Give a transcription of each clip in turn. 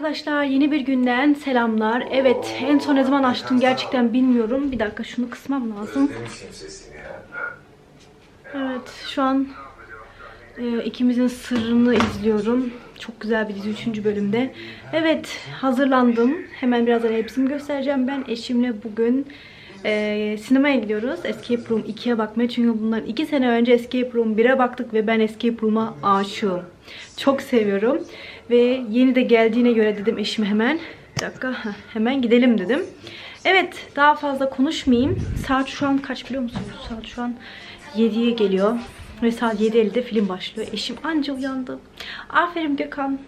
arkadaşlar yeni bir günden selamlar. Evet en son ne zaman açtım gerçekten bilmiyorum. Bir dakika şunu kısmam lazım. Evet şu an e, ikimizin sırrını izliyorum. Çok güzel bir dizi 3. bölümde. Evet hazırlandım. Hemen birazdan hepsini göstereceğim ben. Eşimle bugün e, sinemaya gidiyoruz. Escape Room 2'ye bakmaya. Çünkü bundan 2 sene önce Escape Room 1'e baktık ve ben Escape Room'a aşığım. Çok seviyorum. Ve yeni de geldiğine göre dedim eşime hemen. Bir dakika hemen gidelim dedim. Evet daha fazla konuşmayayım. Saat şu an kaç biliyor musunuz? Saat şu an 7'ye geliyor. Ve saat 7.50'de film başlıyor. Eşim anca uyandı. Aferin Gökhan.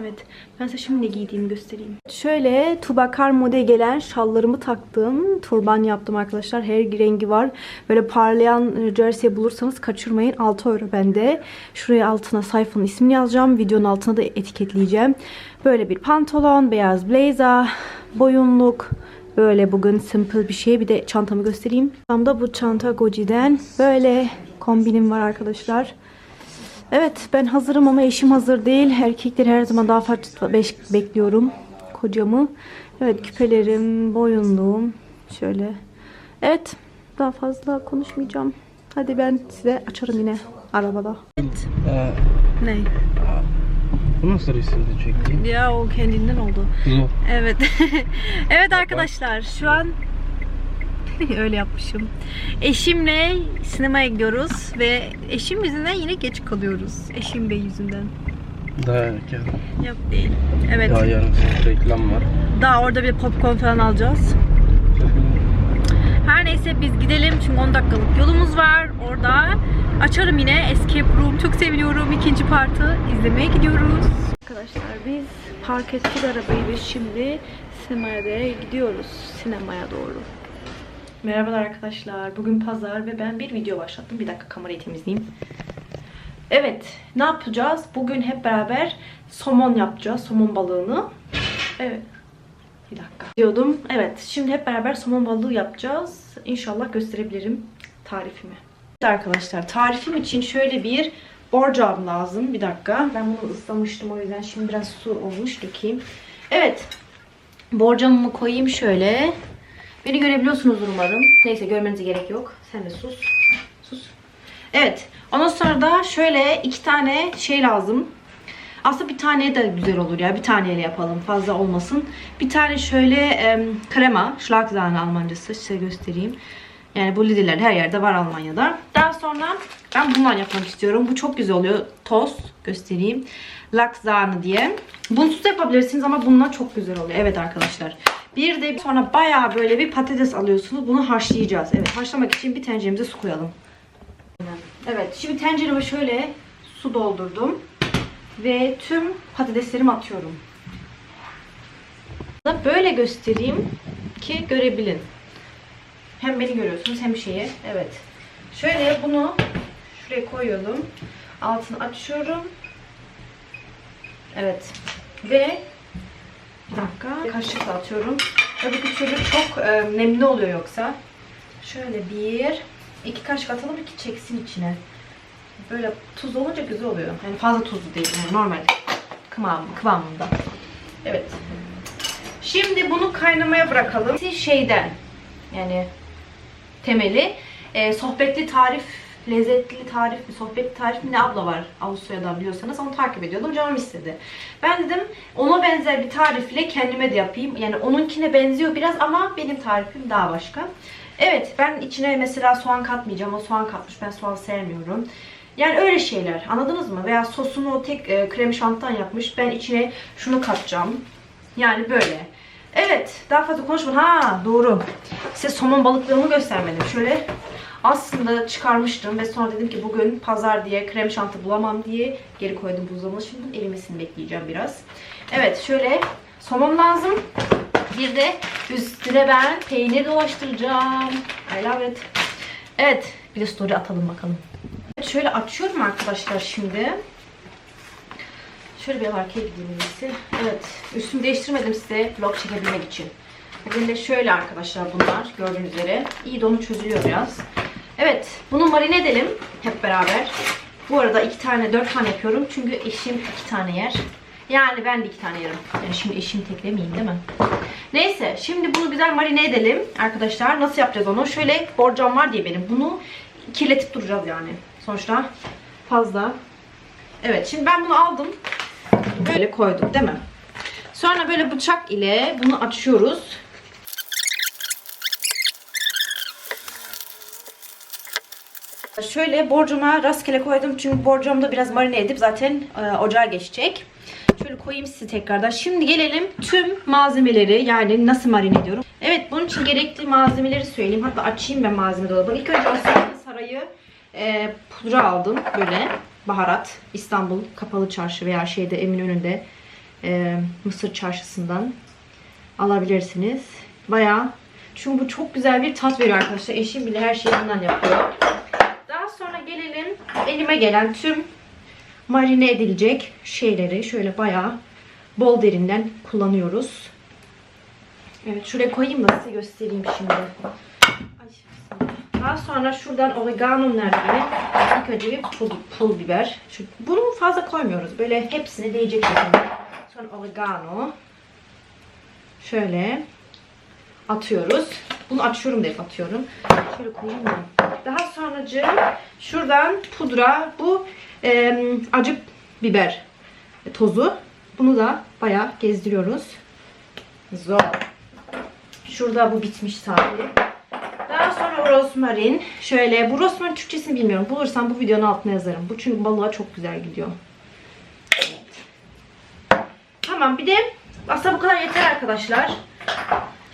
Evet. Ben size şimdi ne giydiğimi göstereyim. Şöyle Tubakar model gelen şallarımı taktım. Turban yaptım arkadaşlar. Her rengi var. Böyle parlayan e, jersey bulursanız kaçırmayın. 6 euro bende. Şuraya altına sayfanın ismini yazacağım. Videonun altına da etiketleyeceğim. Böyle bir pantolon, beyaz blazer, boyunluk, Böyle bugün simple bir şey. Bir de çantamı göstereyim. Tam da bu çanta Goci'den. Böyle kombinim var arkadaşlar. Evet ben hazırım ama eşim hazır değil. Erkekleri her zaman daha farklı beş- bekliyorum. Kocamı. Evet küpelerim, boyunluğum. Şöyle. Evet daha fazla konuşmayacağım. Hadi ben size açarım yine arabada. Ee, Ne? bu nasıl resimde çektin? Ya o kendinden oldu. Zor. Evet. evet arkadaşlar şu an öyle yapmışım. Eşimle sinemaya gidiyoruz ve eşim yüzünden yine geç kalıyoruz. Eşim bey yüzünden. Daha erken. Yok değil. Evet. Daha yarım saat reklam var. Daha orada bir popcorn falan alacağız. Her neyse biz gidelim çünkü 10 dakikalık yolumuz var. Orada açarım yine Escape Room. Çok seviniyorum. ikinci partı izlemeye gidiyoruz. Arkadaşlar biz park ettik arabayı ve şimdi sinemaya gidiyoruz. Sinemaya doğru. Merhabalar arkadaşlar. Bugün pazar ve ben bir video başlattım. Bir dakika kamerayı temizleyeyim. Evet, ne yapacağız? Bugün hep beraber somon yapacağız. Somon balığını. Evet. Bir dakika. Diyordum. Evet, şimdi hep beraber somon balığı yapacağız. İnşallah gösterebilirim tarifimi. Evet arkadaşlar, tarifim için şöyle bir borcam lazım. Bir dakika. Ben bunu ıslamıştım o yüzden şimdi biraz su olmuş. Dökeyim. Evet. Borcamımı koyayım şöyle. Beni görebiliyorsunuzdur umarım. Neyse görmenize gerek yok. Sen de sus. Sus. Evet. Ondan sonra da şöyle iki tane şey lazım. Aslında bir tane de güzel olur ya. Bir taneyle yapalım. Fazla olmasın. Bir tane şöyle em, krema. Schlagsahne Almancası. Size göstereyim. Yani bu Lidl'ler her yerde var Almanya'da. Daha sonra ben bundan yapmak istiyorum. Bu çok güzel oluyor. Tost göstereyim. Laksahne diye. Bunsuz da yapabilirsiniz ama bununla çok güzel oluyor. Evet arkadaşlar. Bir de sonra bayağı böyle bir patates alıyorsunuz. Bunu haşlayacağız. Evet haşlamak için bir tenceremize su koyalım. Evet şimdi tencereme şöyle su doldurdum. Ve tüm patateslerimi atıyorum. Böyle göstereyim ki görebilin. Hem beni görüyorsunuz hem şeyi. Evet. Şöyle bunu şuraya koyuyorum. Altını açıyorum. Evet. Ve bir dakika kaşıkla atıyorum. Öbür türlü çok e, nemli oluyor yoksa. Şöyle bir, iki kaşık atalım ki çeksin içine. Böyle tuz olunca güzel oluyor. Yani fazla tuzlu değil. Yani normal kıvam, kıvamında. Evet. Şimdi bunu kaynamaya bırakalım. Şeyden yani temeli e, sohbetli tarif lezzetli tarif mi, sohbetli tarif mi ne abla var Avusturya'dan biliyorsanız onu takip ediyordum. Canım istedi. Ben dedim ona benzer bir tarifle kendime de yapayım. Yani onunkine benziyor biraz ama benim tarifim daha başka. Evet ben içine mesela soğan katmayacağım. O soğan katmış. Ben soğan sevmiyorum. Yani öyle şeyler. Anladınız mı? Veya sosunu o tek e, krem şantan yapmış. Ben içine şunu katacağım. Yani böyle. Evet. Daha fazla konuşma. Ha doğru. Size somon balıklarımı göstermedim. Şöyle aslında çıkarmıştım ve sonra dedim ki bugün pazar diye krem şanti bulamam diye geri koydum buzdolabına. Şimdi erimesini bekleyeceğim biraz. Evet şöyle somon lazım. Bir de üstüne ben peynir dolaştıracağım. I love it. Evet bir de story atalım bakalım. Evet, şöyle açıyorum arkadaşlar şimdi. Şöyle bir arkaya gideyim. Evet. Üstümü değiştirmedim size vlog çekebilmek için. De şöyle arkadaşlar bunlar gördüğünüz üzere. İyi donu çözülüyor biraz. Evet. Bunu marine edelim hep beraber. Bu arada iki tane, dört tane yapıyorum. Çünkü eşim iki tane yer. Yani ben de iki tane yerim. Yani şimdi eşimi teklemeyeyim değil mi? Neyse şimdi bunu güzel marine edelim arkadaşlar. Nasıl yapacağız onu? Şöyle borcam var diye benim. Bunu kirletip duracağız yani. Sonuçta fazla. Evet şimdi ben bunu aldım. Böyle koyduk değil mi? Sonra böyle bıçak ile bunu açıyoruz. Şöyle borcama rastgele koydum çünkü borcamda biraz marine edip zaten e, ocağa geçecek. Şöyle koyayım size tekrardan. Şimdi gelelim tüm malzemeleri yani nasıl marine ediyorum. Evet bunun için gerekli malzemeleri söyleyeyim. Hatta açayım ben malzeme dolabını. İlk önce Osmanlı Sarayı e, pudra aldım böyle baharat. İstanbul Kapalı Çarşı veya şeyde Eminönü'nde e, Mısır Çarşısı'ndan alabilirsiniz. Bayağı çünkü bu çok güzel bir tat veriyor arkadaşlar. Eşim bile her şeyi bundan yapıyor. Daha sonra gelelim elime gelen tüm marine edilecek şeyleri şöyle bayağı bol derinden kullanıyoruz. Evet şuraya koyayım da size göstereyim şimdi. Daha sonra şuradan oregano nerede? İlk önce bir pul, pul biber. Şu, bunu fazla koymuyoruz. Böyle hepsine değecek şekilde. Sonra oregano. Şöyle atıyoruz. Bunu açıyorum hep atıyorum. Şöyle koyayım mı? Daha sonracığım şuradan pudra. Bu e, acı biber tozu. Bunu da bayağı gezdiriyoruz. Zor. Şurada bu bitmiş saati. Daha sonra rosmarin. Şöyle bu rosmarin Türkçesini bilmiyorum. Bulursam bu videonun altına yazarım. Bu çünkü balığa çok güzel gidiyor. Tamam bir de aslında bu kadar yeter arkadaşlar.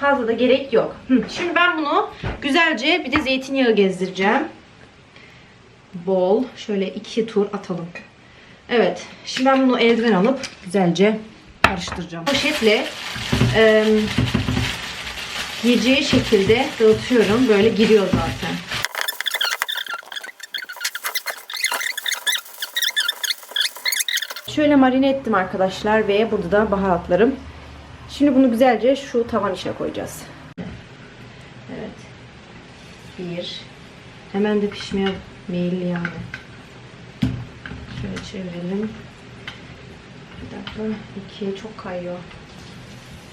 Fazla da gerek yok. Şimdi ben bunu güzelce bir de zeytinyağı gezdireceğim. Bol. Şöyle iki tur atalım. Evet. Şimdi ben bunu eldiven alıp güzelce karıştıracağım. Poşetle e, yiyeceği şekilde dağıtıyorum. Böyle giriyor zaten. Şöyle marine ettim arkadaşlar ve burada da baharatlarım. Şimdi bunu güzelce şu tavan içine koyacağız. Evet. Bir. Hemen de pişmeye meyilli yani. Şöyle çevirelim. Bir dakika. İkiye çok kayıyor.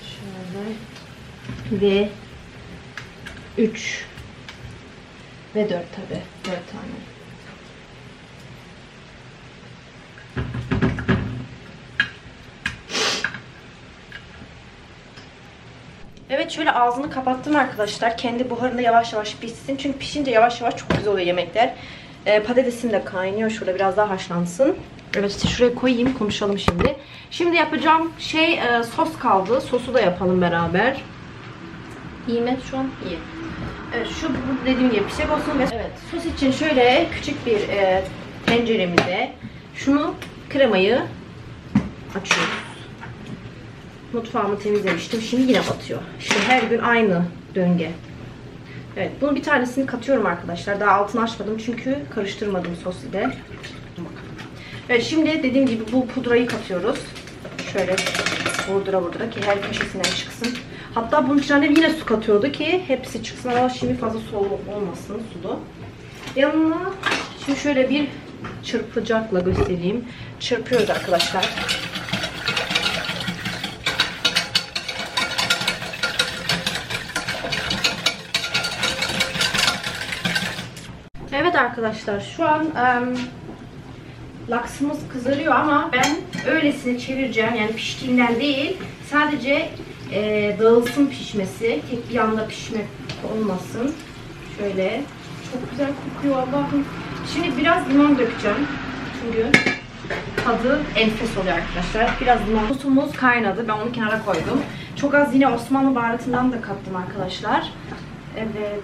Şöyle. Ve üç. Ve dört tabi. Dört tane. Şöyle ağzını kapattım arkadaşlar. Kendi buharında yavaş yavaş pişsin. Çünkü pişince yavaş yavaş çok güzel oluyor yemekler. Ee, patatesim de kaynıyor. Şurada biraz daha haşlansın. Evet işte şuraya koyayım konuşalım şimdi. Şimdi yapacağım şey e, sos kaldı. Sosu da yapalım beraber. İyi mi şu an? İyi. Evet şu dediğim gibi pişecek olsun. ve- Evet sos için şöyle küçük bir e, tenceremize şunu kremayı açıyoruz. Mutfağımı temizlemiştim. Şimdi yine batıyor. İşte her gün aynı döngü. Evet, bunun bir tanesini katıyorum arkadaşlar. Daha altını açmadım çünkü karıştırmadım sos ile. Evet, şimdi dediğim gibi bu pudrayı katıyoruz. Şöyle vurdura vurdura ki her köşesinden çıksın. Hatta bunun içine yine su katıyordu ki hepsi çıksın ama şimdi fazla ol- olmasın sulu. Yanına şimdi şöyle bir çırpacakla göstereyim. Çırpıyoruz arkadaşlar. Evet arkadaşlar şu an em, laksımız kızarıyor ama ben öylesine çevireceğim. Yani piştiğinden değil sadece e, dağılsın pişmesi tek bir yanda pişme olmasın. Şöyle çok güzel kokuyor Allah'ım. Şimdi biraz limon dökeceğim. Çünkü tadı enfes oluyor arkadaşlar. Biraz limon. Sosumuz kaynadı ben onu kenara koydum. Çok az yine Osmanlı baharatından da kattım arkadaşlar. Evet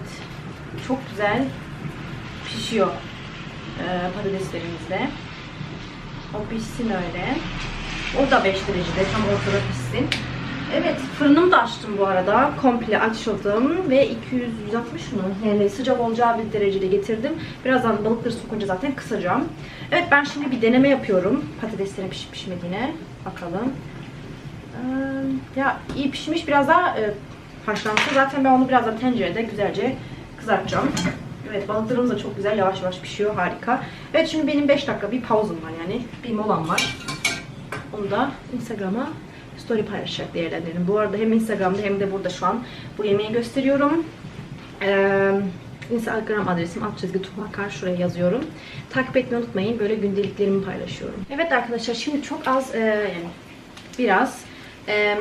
çok güzel pişiyor e, patateslerimizde. O pişsin öyle. O da 5 derecede tam ortada pişsin. Evet fırınımı da açtım bu arada. Komple açıldım ve 200 160 mı? Yani sıcak olacağı bir derecede getirdim. Birazdan balıkları sokunca zaten kısacağım. Evet ben şimdi bir deneme yapıyorum. Patateslerin pişip pişmediğine. Bakalım. Ee, ya iyi pişmiş biraz daha e, haşlansın. Zaten ben onu birazdan tencerede güzelce kızartacağım. Evet balıklarımız da çok güzel yavaş yavaş pişiyor harika. Evet şimdi benim 5 dakika bir pauzum var yani bir molam var. Onu da Instagram'a story paylaşacak değerlendirin. Bu arada hem Instagram'da hem de burada şu an bu yemeği gösteriyorum. Ee, Instagram adresim alt çizgi tumakar şuraya yazıyorum. Takip etmeyi unutmayın. Böyle gündeliklerimi paylaşıyorum. Evet arkadaşlar şimdi çok az e, yani biraz e,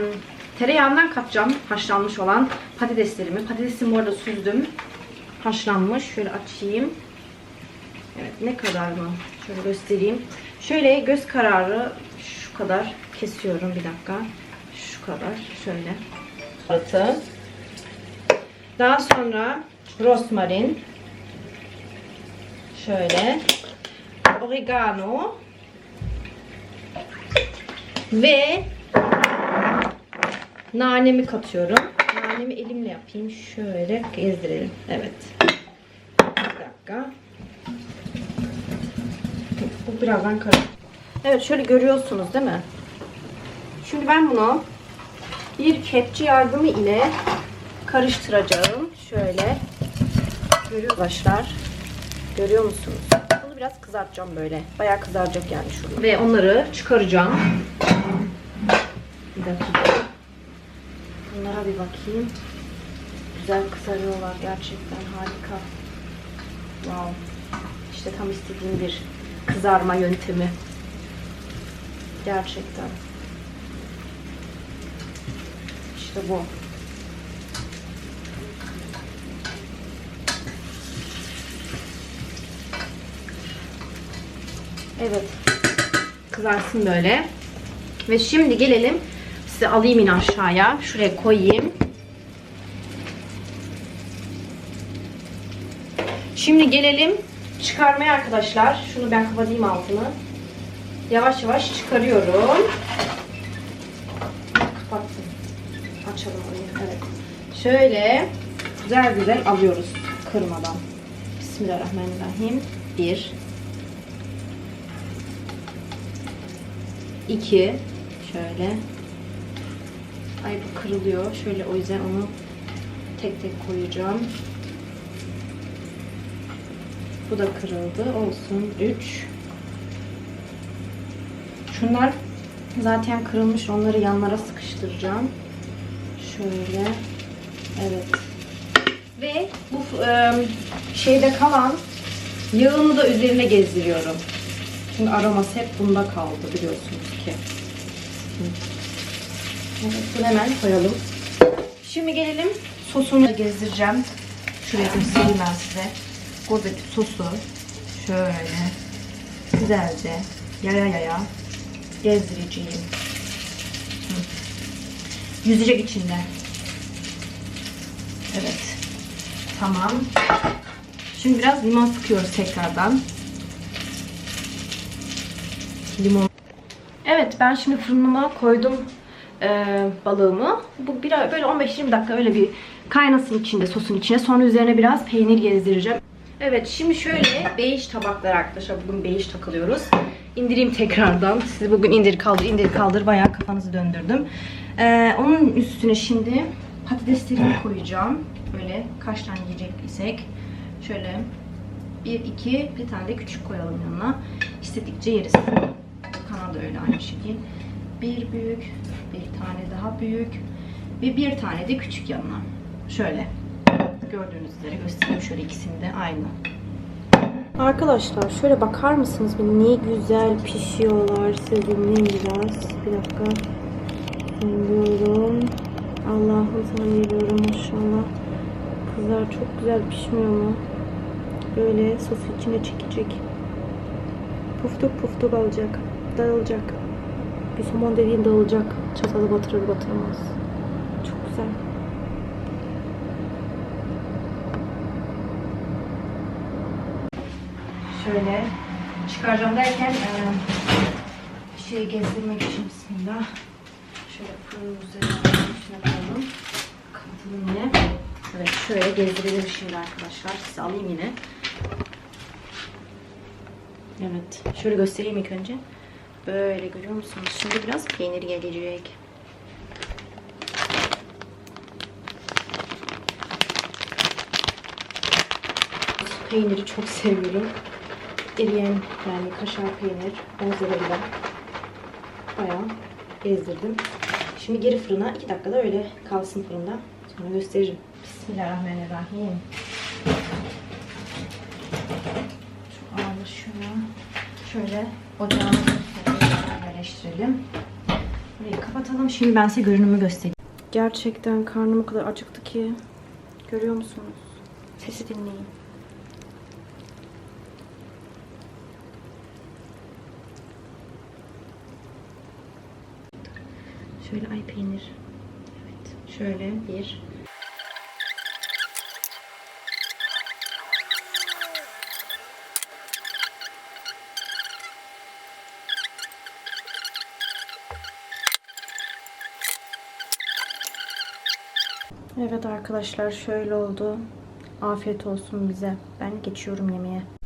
tereyağından katacağım haşlanmış olan patateslerimi. Patatesimi bu arada süzdüm. Haşlanmış. Şöyle açayım. Evet ne kadar mı? Şöyle göstereyim. Şöyle göz kararı şu kadar kesiyorum bir dakika. Şu kadar şöyle. Atı. Daha sonra rosmarin. Şöyle. Oregano. Ve nanemi katıyorum. Nanemi elimle yapayım. Şöyle gezdirelim. Evet. Bir dakika. Bu birazdan karışık. Evet şöyle görüyorsunuz değil mi? Şimdi ben bunu bir kepçe yardımı ile karıştıracağım. Şöyle. Görüyor arkadaşlar. Görüyor musunuz? Bunu biraz kızartacağım böyle. Bayağı kızaracak yani şurada. Ve onları çıkaracağım. Bir dakika. Bunlara bir bakayım. Güzel kızarıyorlar gerçekten harika. Wow. İşte tam istediğim bir kızarma yöntemi. Gerçekten. İşte bu. Evet. Kızarsın böyle. Ve şimdi gelelim. Size alayım yine aşağıya. Şuraya koyayım. Şimdi gelelim çıkarmaya arkadaşlar. Şunu ben kapatayım altını. Yavaş yavaş çıkarıyorum. Kapattım. Açalım orayı. Evet. Şöyle güzel güzel alıyoruz kırmadan. Bismillahirrahmanirrahim. Bir. İki. Şöyle. Ay bu kırılıyor. Şöyle o yüzden onu tek tek koyacağım. Bu da kırıldı. Olsun. 3. Şunlar zaten kırılmış. Onları yanlara sıkıştıracağım. Şöyle. Evet. Ve bu şeyde kalan yağını da üzerine gezdiriyorum. Çünkü aroması hep bunda kaldı biliyorsunuz ki. Evet, bunu hemen koyalım. Şimdi gelelim sosunu gezdireceğim. Şuraya göstereyim ben size. Buradaki sosu şöyle güzelce yaya yaya gezdireceğim. Yüzecek içinde. Evet. Tamam. Şimdi biraz limon sıkıyoruz tekrardan. Limon. Evet ben şimdi fırınıma koydum e, balığımı. Bu bir böyle 15-20 dakika öyle bir kaynasın içinde sosun içine. Sonra üzerine biraz peynir gezdireceğim. Evet şimdi şöyle beyiş tabaklar arkadaşlar. Bugün beyiş takılıyoruz. İndireyim tekrardan. Sizi bugün indir kaldır indir kaldır bayağı kafanızı döndürdüm. Ee, onun üstüne şimdi patateslerimi koyacağım. Böyle kaç tane yiyecek isek. Şöyle bir iki bir tane de küçük koyalım yanına. İstedikçe yeriz. Kanada öyle aynı şekil. Bir büyük, bir tane daha büyük ve bir tane de küçük yanına. Şöyle gördüğünüz üzere göstereyim şöyle ikisini aynı. Arkadaşlar şöyle bakar mısınız ne güzel pişiyorlar. Zoomlayayım biraz. Bir dakika. Zoomluyorum. Allah'ım sana veriyorum maşallah. Kızlar çok güzel pişmiyor mu? Böyle sosu içine çekecek. Puftuk puftuk alacak. Dağılacak. Bir somon dediğin dağılacak. Çatalı batırır batırmaz. Çok güzel. Şöyle çıkaracağım derken e, şey gezdirmek için bismillah. Şöyle fırının üzerine koyalım. Kapatalım yine. Evet şöyle gezdirelim şimdi arkadaşlar. Size alayım yine. Evet. Şöyle göstereyim ilk önce. Böyle görüyor musunuz? Şimdi biraz peynir gelecek. Peyniri çok seviyorum. Eriyen yani kaşar peynir, mozzarella. bayağı gezdirdim. Şimdi geri fırına 2 dakikada öyle kalsın fırında. Sonra gösteririm. Bismillahirrahmanirrahim. Çok ağırlaşıyor. Şöyle ocağımızı yerleştirelim. Burayı kapatalım. Şimdi ben size görünümü göstereyim. Gerçekten karnım o kadar acıktı ki. Görüyor musunuz? Sesi dinleyin. Şöyle ay peynir. Evet. Şöyle bir. Evet arkadaşlar şöyle oldu. Afiyet olsun bize. Ben geçiyorum yemeğe.